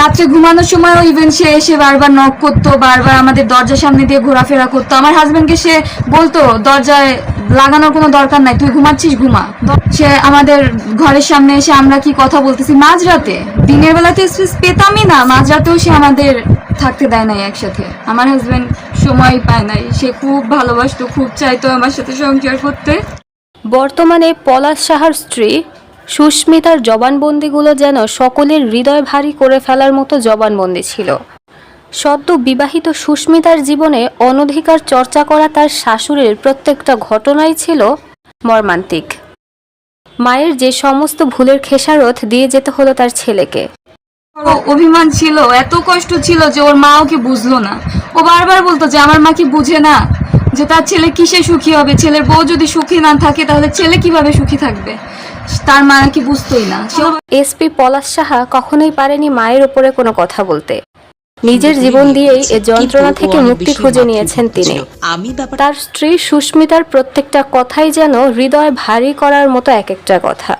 রাত্রে ঘুমানোর সময়ও ইভেন সে এসে বারবার নক করতো, বারবার আমাদের দরজার সামনে দিয়ে ঘোরাফেরা করতো। আমার হাজব্যান্ডকে সে বলতো, দরজায় লাগানোর কোনো দরকার নাই, তুই ঘুমাচ্ছিস, ঘুমা। সে আমাদের ঘরের সামনে এসে আমরা কি কথা বলতেছি? মাঝরাতে, দিনের বেলাতে স্পেস পেতামই না, মাঝরাতেও সে আমাদের থাকতে দেয় নাই একসাথে। আমার হাজব্যান্ড সময় পায় নাই, সে খুব ভালোবাসতো, খুব চাইতো আমার সাথে সংসার করতে। বর্তমানে পলাশ সাহার স্ত্রী সুস্মিতার জবানবন্দিগুলো যেন সকলের হৃদয় ভারী করে ফেলার মতো জবানবন্দি ছিল। সদ্য বিবাহিত সুস্মিতার জীবনে অনধিকার চর্চা করা তার শাশুড়ির প্রত্যেকটা ঘটনাই ছিল মর্মান্তিক। মায়ের যে সমস্ত ভুলের খেসারত দিয়ে যেতে হলো তার ছেলেকে। অভিমান ছিল, এত কষ্ট ছিল যে ওর মা ওকে বুঝলো না। ও বারবার বলতো যে আমার মা কি বুঝে না যে তার ছেলে কিসে সুখী হবে? ছেলের বউ যদি সুখী না থাকে, তাহলে ছেলে কীভাবে সুখী থাকবে? তার মা নাকি বুঝতোই না? এসপি পলাশ সাহা কখনোই পারেনি মায়ের উপরে কোনো কথা বলতে। নিজের জীবন দিয়েই এ যন্ত্রণা থেকে মুক্তি খুঁজে নিয়েছেন তিনি। তার স্ত্রী সুস্মিতার প্রত্যেকটা কথাই যেন হৃদয় ভারী করার মতো এক একটা কথা।